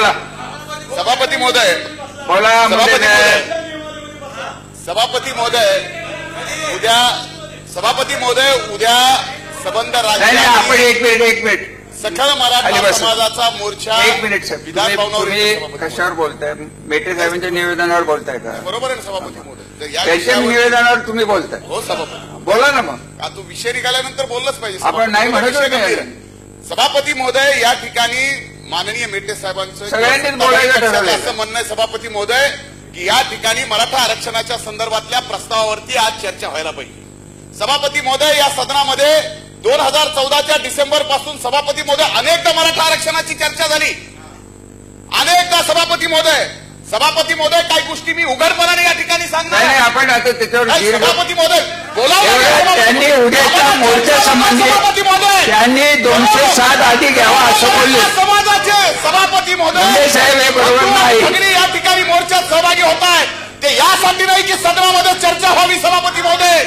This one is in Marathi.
बोला. सभापती महोदय. बोला सभापती. महोदय. उद्या सभापती महोदय उद्या सबंध नाही आपण एक मिनिट एक मिनिट. खाली मराठा. समाजाचा मोर्चा एक मिनिट साहेब विधान तुम्ही भवनावर तुम्ही येतो, सभापती कशावर बोलताय? मेटे साहेबांच्या निवेदनावर बोलताय का. बरोबर आहे ना सभापती महोदय. त्याच्या निवेदनावर तुम्ही बोलताय. हो सभापती बोला ना मग. हा, तू विषय निघाल्यानंतर बोललंच पाहिजे. आपण नाही. म्हणत. सभापती महोदय या ठिकाणी माननीय मेटे साहेबांचं. असं म्हणणं आहे सभापती महोदय की या ठिकाणी मराठा आरक्षणाच्या संदर्भातल्या प्रस्तावावरती आज चर्चा व्हायला पाहिजे सभापती महोदय या सदनामध्ये दोन हजार चौदाच्या डिसेंबरपासून सभापती महोदय अनेकदा मराठा आरक्षणाची चर्चा झाली अनेकदा सभापती महोदय सभापती महोदय काही गोष्टी मी उघडपणाने या ठिकाणी सांगणार. आपण आता त्याच्यावर सभापती महोदय सभापती. त्यांनी उद्याच्या मोर्चा संबंधी त्यांनी दोनशे सात आधी घ्यावा असं बोलले समाजाचे सभापती महोदय मुंडे साहेब हे बरोबर नाही. या ठिकाणी मोर्चात सहभागी होत आहेत ते यासाठी नाही की सदनामध्ये चर्चा व्हावी सभापती महोदय